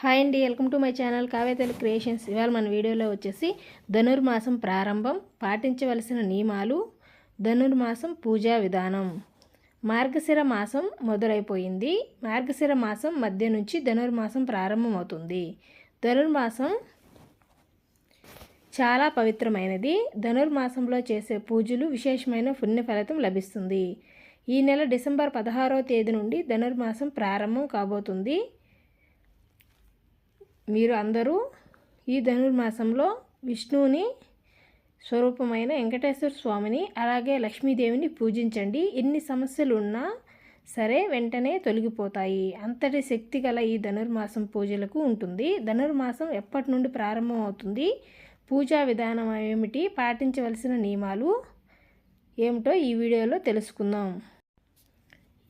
Hi అండి welcome to my channel కావేతలు creations. ఇవాళ మన వీడియోలో వచ్చేసి ధనుర్మాసం ప్రారంభం పాటించవలసిన నియమాలు ధనుర్మాసం పూజా విధానం. మార్గశిర మాసం మొదలైపోయింది. మార్గశిర మాసం మధ్య నుంచి ధనుర్మాసం ప్రారంభమవుతుంది. ధనుర్మాసం చాలా పవిత్రమైనది. ధనుర్మాసంలో చేసే పూజలు విశేషమైన పుణ్య ఫలితం లభిస్తుంది. ఈ నెల డిసెంబర్ పదహారవ తేదీ నుండి ధనుర్మాసం ప్రారంభం కాబోతుంది. మీరు అందరూ ఈ ధనుర్మాసంలో విష్ణువుని స్వరూపమైన వెంకటేశ్వర స్వామిని అలాగే లక్ష్మీదేవిని పూజించండి. ఎన్ని సమస్యలు ఉన్నా సరే వెంటనే తొలగిపోతాయి. అంతటి శక్తి గల ఈ ధనుర్మాసం పూజలకు ఉంటుంది. ధనుర్మాసం ఎప్పటి నుండి ప్రారంభం అవుతుంది? పూజా విధానం ఏమిటి? పాటించవలసిన నియమాలు ఏమిటో ఈ వీడియోలో తెలుసుకుందాం.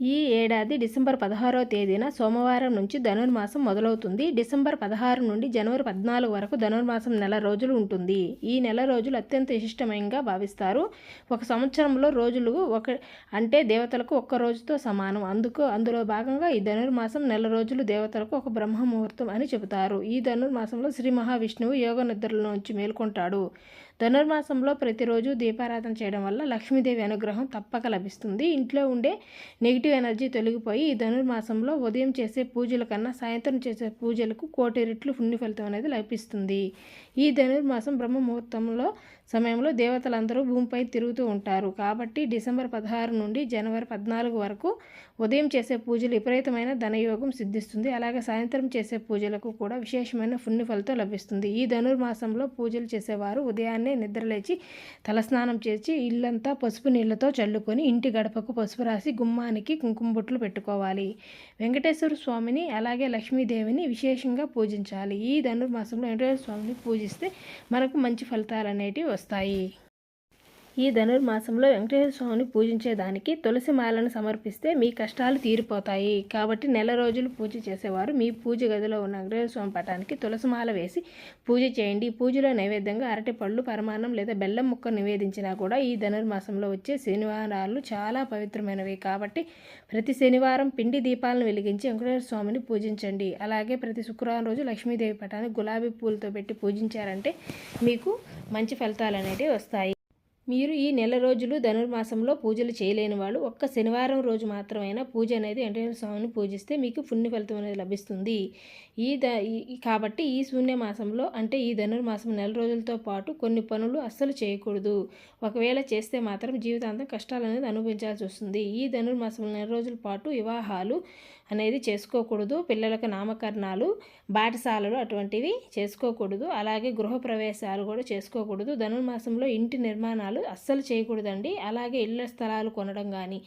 ఈ ఏడాది డిసెంబర్ పదహారో తేదీన సోమవారం నుంచి ధనుర్మాసం మొదలవుతుంది. డిసెంబర్ పదహారు నుండి జనవరి పద్నాలుగు వరకు ధనుర్మాసం నెల రోజులు ఉంటుంది. ఈ నెల రోజులు అత్యంత విశిష్టమయంగా భావిస్తారు. ఒక సంవత్సరంలో రోజులు ఒక అంటే దేవతలకు ఒక్క రోజుతో సమానం. అందుకు అందులో భాగంగా ఈ ధనుర్మాసం నెల రోజులు దేవతలకు ఒక బ్రహ్మముహూర్తం అని చెబుతారు. ఈ ధనుర్మాసంలో శ్రీ మహావిష్ణువు యోగ నిద్రలో నుంచి మేల్కొంటాడు. ధనుర్మాసంలో ప్రతిరోజు దీపారాధన చేయడం వల్ల లక్ష్మీదేవి అనుగ్రహం తప్పక లభిస్తుంది. ఇంట్లో ఉండే నెగిటివ్ ఎనర్జీ తొలగిపోయి ఈ ధనుర్మాసంలో ఉదయం చేసే పూజల కన్నా సాయంత్రం చేసే పూజలకు కోటి రెట్లు పుణ్య ఫలితం అనేది లభిస్తుంది. ఈ ధనుర్మాసం బ్రహ్మ ముహూర్తంలో సమయంలో దేవతలందరూ భూమిపై తిరుగుతూ ఉంటారు. కాబట్టి డిసెంబర్ పదహారు నుండి జనవరి పద్నాలుగు వరకు ఉదయం చేసే పూజలు విపరీతమైన ధనయోగం సిద్ధిస్తుంది. అలాగే సాయంత్రం చేసే పూజలకు కూడా విశేషమైన పుణ్య ఫలితం లభిస్తుంది. ఈ ధనుర్మాసంలో పూజలు చేసేవారు ఉదయాన్నే నిద్రలేచి తలస్నానం చేసి ఇల్లంతా పసుపు నీళ్ళతో చల్లుకొని ఇంటి గడపకు పసుపు రాసి గుమ్మానికి కుంకుమ బొట్లు పెట్టుకోవాలి. వెంకటేశ్వర స్వామిని అలాగే లక్ష్మీదేవిని విశేషంగా పూజించాలి. ఈ ధనుర్మాసంలో వెంకటేశ్వర స్వామిని పూజిస్తే మనకు మంచి ఫలితాలు అనేటివి వస్తాయి ఈ ధనుర్మాసంలో వెంకటేశ్వర స్వామిని పూజించేదానికి తులసి మాలను సమర్పిస్తే మీ కష్టాలు తీరిపోతాయి. కాబట్టి నెల రోజులు పూజ చేసేవారు. మీ పూజ గదిలో ఉన్న వెంకటేశ్వర స్వామి పటానికి తులసి మాల వేసి పూజ చేయండి. పూజలో నైవేద్యంగా అరటి పళ్ళు పరమాన్నం లేదా బెల్లం ముక్క నివేదించినా కూడా ఈ ధనుర్మాసంలో వచ్చే శనివారాలు చాలా పవిత్రమైనవి. కాబట్టి ప్రతి శనివారం పిండి దీపాలను వెలిగించి వెంకటేశ్వర స్వామిని పూజించండి. అలాగే ప్రతి శుక్రవారం రోజు లక్ష్మీదేవి పటాన్ని గులాబీ పూలతో పెట్టి పూజించారంటే మీకు మంచి ఫలితాలు అనేవి వస్తాయి. మీరు ఈ నెల రోజులు ధనుర్మాసంలో పూజలు చేయలేని వాళ్ళు ఒక్క శనివారం రోజు మాత్రమైనా పూజ అనేది వెంకటేశ్వర స్వామిని పూజిస్తే మీకు పుణ్య ఫలితం అనేది లభిస్తుంది. ఈ ద కాబట్టి ఈ శూన్యమాసంలో అంటే ఈ ధనుర్మాసం నెల రోజులతో పాటు కొన్ని పనులు అస్సలు చేయకూడదు. ఒకవేళ చేస్తే మాత్రం జీవితాంతం కష్టాలు అనేది అనుభవించాల్సి వస్తుంది. ఈ ధనుర్మాసం నెల రోజుల పాటు వివాహాలు అనేది చేసుకోకూడదు. పిల్లలకు నామకరణాలు బాటసాలలు అటువంటివి చేసుకోకూడదు. అలాగే గృహప్రవేశాలు కూడా చేసుకోకూడదు. ధనుర్మాసంలో ఇంటి నిర్మాణాలు అస్సలు చేయకూడదండి. అలాగే ఇళ్ళ స్థలాలు కొనడం కానీ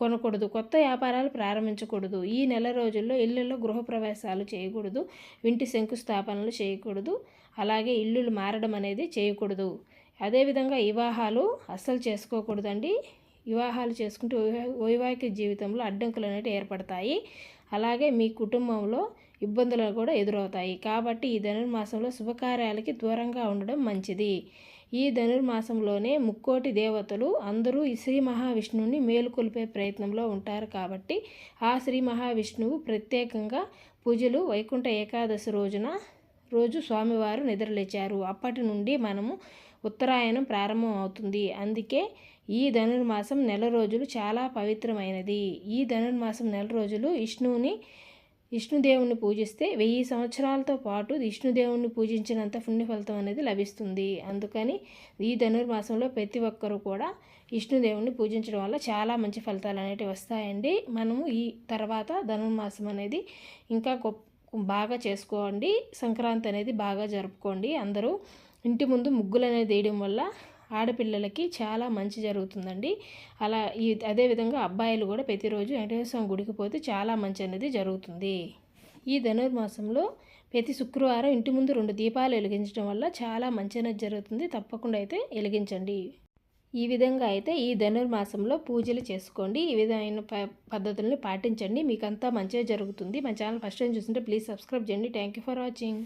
కొనకూడదు. కొత్త వ్యాపారాలు ప్రారంభించకూడదు. ఈ నెల రోజుల్లో ఇళ్ళలో గృహప్రవేశాలు చేయకూడదు. ఇంటి శంకుస్థాపనలు చేయకూడదు. అలాగే ఇల్లులు మారడం అనేది చేయకూడదు. అదేవిధంగా వివాహాలు అస్సలు చేసుకోకూడదండి. వివాహాలు చేసుకుంటే వైవాహిక జీవితంలో అడ్డంకులు అనేవి ఏర్పడతాయి. అలాగే మీ కుటుంబంలో ఇబ్బందులు కూడా ఎదురవుతాయి. కాబట్టి ఈ ధనుర్మాసంలో శుభకార్యాలకి దూరంగా ఉండడం మంచిది. ఈ ధనుర్మాసంలోనే ముక్కోటి దేవతలు అందరూ ఈ శ్రీ మహావిష్ణువుని మేలుకొల్పే ప్రయత్నంలో ఉంటారు కాబట్టి ఆ శ్రీ మహావిష్ణువు ప్రత్యేకంగా పూజలు వైకుంఠ ఏకాదశి రోజున రోజు స్వామివారు నిద్రలేచారు. అప్పటి నుండి మనము ఉత్తరాయణం ప్రారంభం అవుతుంది అందుకే ఈ ధనుర్మాసం నెల రోజులు చాలా పవిత్రమైనది. ఈ ధనుర్మాసం నెల రోజులు విష్ణువుని విష్ణుదేవుణ్ణి పూజిస్తే వెయ్యి సంవత్సరాలతో పాటు విష్ణుదేవుణ్ణి పూజించినంత పుణ్య ఫలితం అనేది లభిస్తుంది. అందుకని ఈ ధనుర్మాసంలో ప్రతి ఒక్కరూ కూడా విష్ణుదేవుణ్ణి పూజించడం వల్ల చాలా మంచి ఫలితాలు అనేవి వస్తాయండి. మనము ఈ తర్వాత ధనుర్మాసం అనేది ఇంకా గొప్ప బాగా చేసుకోండి. సంక్రాంతి అనేది బాగా జరుపుకోండి. అందరూ ఇంటి ముందు ముగ్గులు అనేది వేయడం వల్ల ఆడపిల్లలకి చాలా మంచి జరుగుతుందండి. అలా ఈ అదేవిధంగా అబ్బాయిలు కూడా ప్రతిరోజు వెంకటేశ్వర గుడికి పోతే చాలా మంచి అనేది జరుగుతుంది. ఈ ధనుర్మాసంలో ప్రతి శుక్రవారం ఇంటి ముందు రెండు దీపాలు వెలిగించడం వల్ల చాలా మంచి అనేది జరుగుతుంది. తప్పకుండా అయితే వెలిగించండి. ఈ విధంగా అయితే ఈ ధనుర్మాసంలో పూజలు చేసుకోండి. ఈ విధమైన ప పద్ధతులను పాటించండి. మీకు అంతా మంచిగా జరుగుతుంది. మా ఛానల్ ఫస్ట్ టైం చూస్తుంటే ప్లీజ్ సబ్స్క్రైబ్ చేయండి. Thank you for watching.